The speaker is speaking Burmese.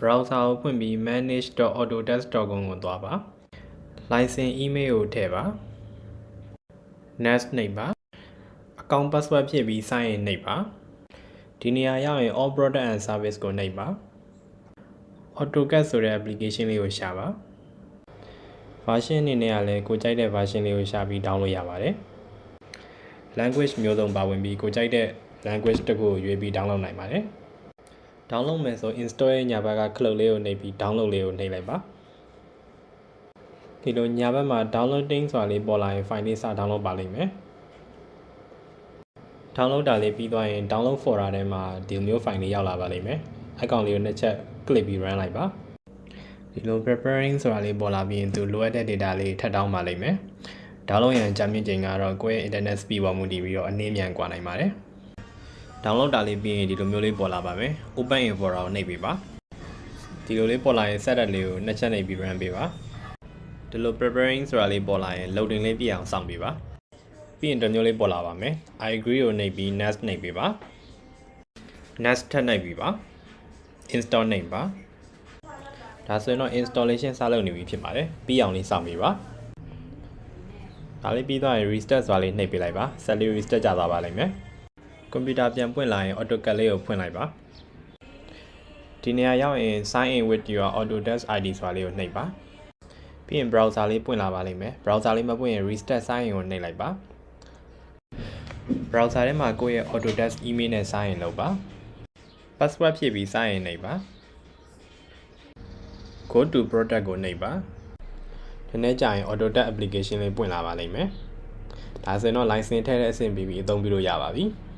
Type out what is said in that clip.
browser ကိုဖွင့်ပြီး manage.autodesk.com ကိုသွားပါ license email ကိုထည့်ပါ next နှိပ်ပါ account password ဖြည့်ပြီး sign in နှိပ်ပါဒီနေရာရောက်ရင် all product and service ကိုနှိပ်ပါ AutoCAD ဆိုတဲ့ application လေးကိုရှာပါ version အနေနဲ့ကလည်းကိုကြိုက်တဲ့ version လေးကိုရှာပြီး download ရပါတယ် language မျိုးစုံပါဝင်ပြီးကိုကြိုက်တဲ့ language တစ်ခုကိုရွေးပြီး download နိုင်ပါတယ် download မယ်ဆို install ရဲ့ညာဘက်က click လေးကိုနှိပ်ပြီး download လေးကိုနှိပ်လိုက်ပါဒီလိုညာဘက်မှာ downloading ဆိုတာလေးပေါ်လာရင် file လေးစ download ပါလိမ့်မယ် download တာလေးပြီးသွားရင် download folder ထဲမှာဒီမျိုး file လေးရောက်လာပါလိမ့်မယ်အကောင့်လေးကိုနှစ်ချက် click ပြီး run လိုက်ပါဒီလို preparing ဆိုတာလေးပေါ်လာပြီးရင်သူလိုအပ်တဲ့ data လေးထပ်တောင်းပါလိမ့်မယ် download ရန်ကြာမြင့်ချိန်ကတော့ကိုယ့်ရဲ့ internet speed ပေါ်မူတည်ပြီးတော့အနည်းမြန်กว่าနိုင်ပါတယ် download တာလေးပြီးရင်ဒီလိုမျိုးလေးပေါ်လာပါမယ် open in folder ကိုနှိပ်ပေးပါဒီလိုလေးပေါ်လာရင် setup လေးကိုနှစ်ချက်နှိပ်ပြီး run ပေးပါဒီလို preparing ဆိုတာလေးပေါ်လာရင် loading လေးပြည့်အောင်စောင့်ပေးပါပြီးရင်တစ်မျိုးလေးပေါ်လာပါမယ် i agree ကိုနှိပ်ပြီး next နှိပ်ပေးပါ next ထပ်နှိပ်ပြီးပါ install နှိပ်ပါဒါဆိုရင်တော့ installation စလုပ်နေပြီဖြစ်ပါတယ်ပြီးအောင်လေးစောင့်ပေးပါဒါလေးပြီးသွားရင် restart ဆိုတာလေးနှိပ်ပေးလိုက်ပါဆက်လေး restart ကြသွားပါလိမ့်မယ် ကွန်ပျူတာပြန်ပွင့်လာရင် AutoCAD လေးကိုဖွင့်လိုက်ပါဒီနေရာရောက်ရင် sign in with your Autodesk ID ဆိုတာလေးကိုနှိပ်ပါပြီးရင် browser လေးပွင့်လာပါလိမ့်မယ် browser လေးမပွင့်ရင် restart sign in ကိုနှိပ်လိုက်ပါ browser ထဲမှာကိုယ့်ရဲ့ Autodesk email နဲ့ sign in လုပ်ပါ password ဖြည့်ပြီး sign in နှိပ်ပါ go to product ကိုနှိပ်ပါဒီနေ့ကျရင် Autodesk application လေးပွင့်လာပါလိမ့်မယ်ဒါဆိုရင်တော့ license ထည့်တဲ့အဆင့်ပြီးပြီးအသုံးပြုလို့ရပါပြီ။